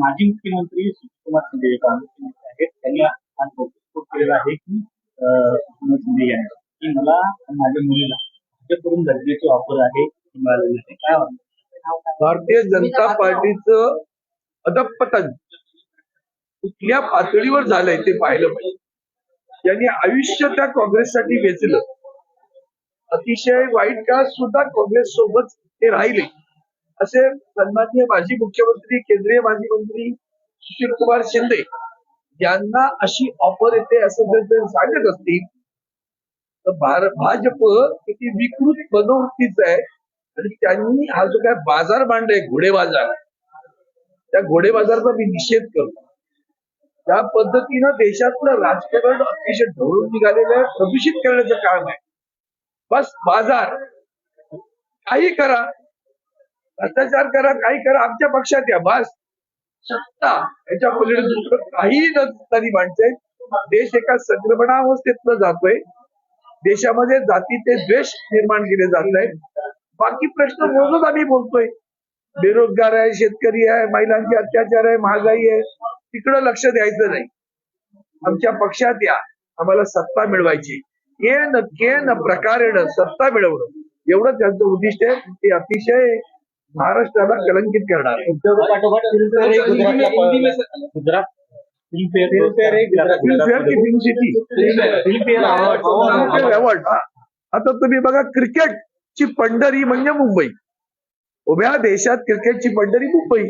माजी मुख्यमंत्री सुशीलकुमार शिंदे काँग्रेसचे नेते आहेत. त्यांनी आज नोटीस केलेलं आहे की सुशीलकुमार शिंदे यांनी की मला माझ्या मुलीला भाजपकडून गरजेची ऑफर आहे मिळालेली आहे काय वाटतं? भारतीय जनता पार्टीचं अदपतन कुठल्या पातळीवर झालंय ते पाहिलं पाहिजे. त्यांनी आयुष्य त्या काँग्रेससाठी वेचलं. अतिशय वाईट काळ सुद्धा काँग्रेस सोबत ते राहिले. असे सन्माननीय माजी मुख्यमंत्री केंद्रीय माजी मंत्री सुशील कुमार शिंदे यांना अशी ऑफर येते असं जर ते सांगत असतील तर भाजप किती विकृत मनोवृत्तीच आहे. आणि त्यांनी हा जो काय बाजार मांडलाय घोडे बाजार त्या घोडे बाजारचा मी निषेध करतो. त्या पद्धतीनं देशातलं राजकारण अतिशय ढवळून निघालेलं आहे प्रदूषित करण्याचं काम आहे. बस बाजार. काही करा. भ्रष्टाचार करा काही करा. आमच्या पक्षात या. बस. सत्ता. याच्या पलीकडे दुसरं काहीही नसणारी माणसं देश एका संक्रमणावस्थेतनं जातोय. देशामध्ये जातीचे द्वेष निर्माण केले जात आहेत. बाकी प्रश्न रोजच आम्ही बोलतोय. बेरोजगार आहे शेतकरी आहे महिलांचे अत्याचार आहे महागाई आहे. तिकडं लक्ष द्यायचं नाही. आमच्या पक्षात या. आम्हाला सत्ता मिळवायची ये न के न प्रकारेण सत्ता मिळवणं. एवढं त्यांचं उद्दिष्ट आहे. ते अतिशय महाराष्ट्राला कलंकित करणार. अवॉर्ड. आता तुम्ही बघा क्रिकेटची पंढरी म्हणजे मुंबई. उभ्या देशात क्रिकेटची पंढरी मुंबई.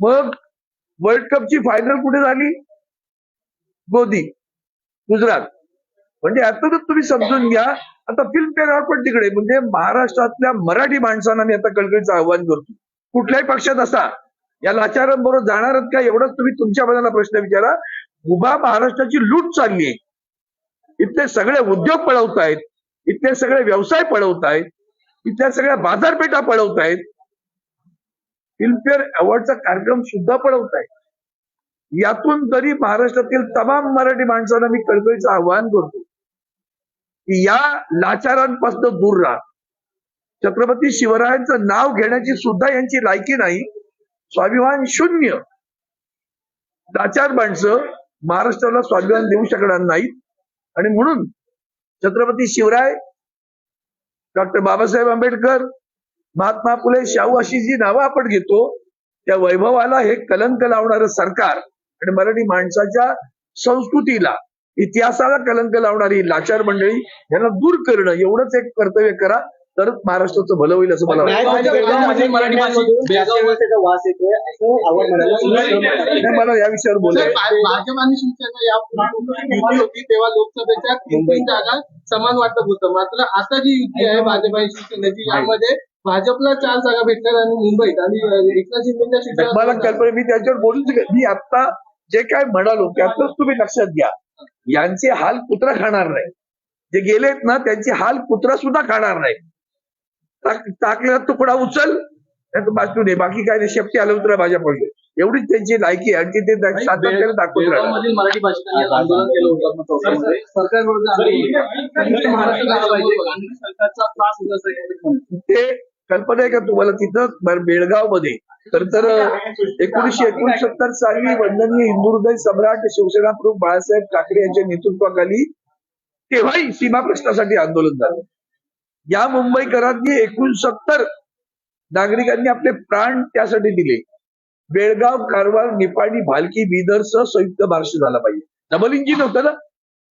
मग वर्ल्ड कपची फायनल कुठे झाली? गोदी गुजरात. म्हणजे यातूनच तुम्ही समजून घ्या. आता फिल्मफेअर अवॉर्ड तिकडे? म्हणजे महाराष्ट्रातल्या मराठी माणसांना मी आता कळकळीचं आव्हान करतो. कुठल्याही पक्षात असा. या लाचारांबरोबर जाणारच का? एवढंच तुम्ही तुमच्या मनाला प्रश्न विचारा. उभा महाराष्ट्राची लूट चालली आहे. इथले सगळे उद्योग पळवतायत इथले सगळे व्यवसाय पळवतायत इथल्या सगळ्या बाजारपेठा पळवतायत फिल्मफेअर अवॉर्डचा कार्यक्रम सुद्धा पळवतायत यातून तरी महाराष्ट्रातील तमाम मराठी माणसांना मी कळकळीचं आवाहन करतो. की या लाचारांपासून दूर राहा. छत्रपती शिवरायांचं नाव घेण्याची सुद्धा यांची लायकी नाही. स्वाभिमान शून्य. लाचार माणसं महाराष्ट्राला स्वाभिमान देऊ शकणार नाहीत. आणि म्हणून छत्रपती शिवराय डॉक्टर बाबासाहेब आंबेडकर महात्मा फुले शाहू अशी जी नावं आपण घेतो त्या वैभवाला हे कलंक लावणारं सरकार आणि मराठी माणसाच्या संस्कृतीला इतिहासाला कलंक लावणारी लाचार मंडळी यांना दूर करणं एवढंच एक कर्तव्य करा तरच महाराष्ट्राचं भलं होईल असं मला वाटतं मला या विषयावर बोलायचं भा- भाजप आणि शिवसेना यापूर्वी युती होती तेव्हा लोकसभेच्या तीन तीन जागा समान वाटप होतं मात्र आता जी युती आहे भाजप आणि शिवसेनेची यामध्ये भाजपला चार जागा भेटल्या आणि मुंबईत आणि एकनाथ शिंदेच्या मला कल्पना मी त्याच्यावर बोलूच नाही. मी आता जे काय म्हणालो त्यातच तुम्ही लक्षात घ्या यांचे हाल कुत्रा खाणार नाही. जे गेलेत ना त्यांचे हाल कुत्रा सुद्धा खाणार नाही. टाक- टाकलेला तुकडा उचल बाजू नये बाकी काय नाही शेपटी आलं उतरा माझ्या पडले एवढीच त्यांची लायकी आहे. आणि ते सातत्याने दाखवत म्हणतात. ते कल्पना आहे का तुम्हाला तिथं बेळगावमध्ये तर तर एकोणीशे एकोणसत्तर साली वंदनीय हिंदू हृदय सम्राट शिवसेना प्रमुख बाळासाहेब ठाकरे यांच्या नेतृत्वाखाली तेव्हाही सीमा प्रश्नासाठी आंदोलन झालं. या मुंबईकरांनी एकोणसत्तर नागरिकांनी आपले प्राण त्यासाठी दिले. बेळगाव कारवार निपाणी भालकी बिदर सह संयुक्त महाराष्ट्र झाला पाहिजे. डबल इंजिन होतं ना?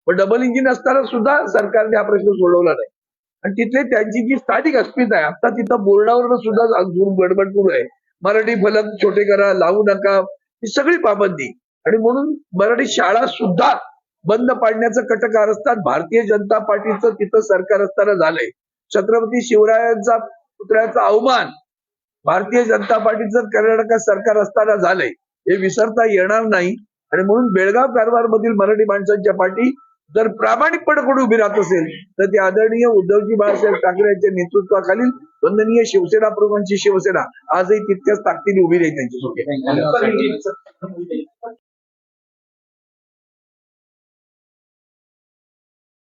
पण डबल इंजिन असताना सुद्धा सरकारने हा प्रश्न सोडवला नाही. आणि तिथले त्यांची जी स्थानिक अस्मिता आहे आता तिथं बोर्डावर सुद्धा अजून गडबड सुरू आहे. मराठी फलक छोटे करा लावू नका ही सगळी पाबंदी. आणि म्हणून मराठी शाळा सुद्धा बंद पाडण्याचं असतात भारतीय जनता पार्टीचं तिथं सरकार असताना झालंय. छत्रपती शिवरायांचा पुतळ्याचा अवमान भारतीय जनता पार्टीचं कर्नाटकात सरकार असताना झालंय. हे विसरता येणार नाही. आणि म्हणून बेळगाव कारवार मधील मराठी माणसांच्या पाठी जर प्रामाणिकपणे कोणी उभी राहत असेल तर ते आदरणीय उद्धवजी बाळासाहेब ठाकरे यांच्या नेतृत्वाखालील वंदनीय शिवसेना प्रमुखांची शिवसेना आजही तितक्याच ताकदीने उभी राहील you.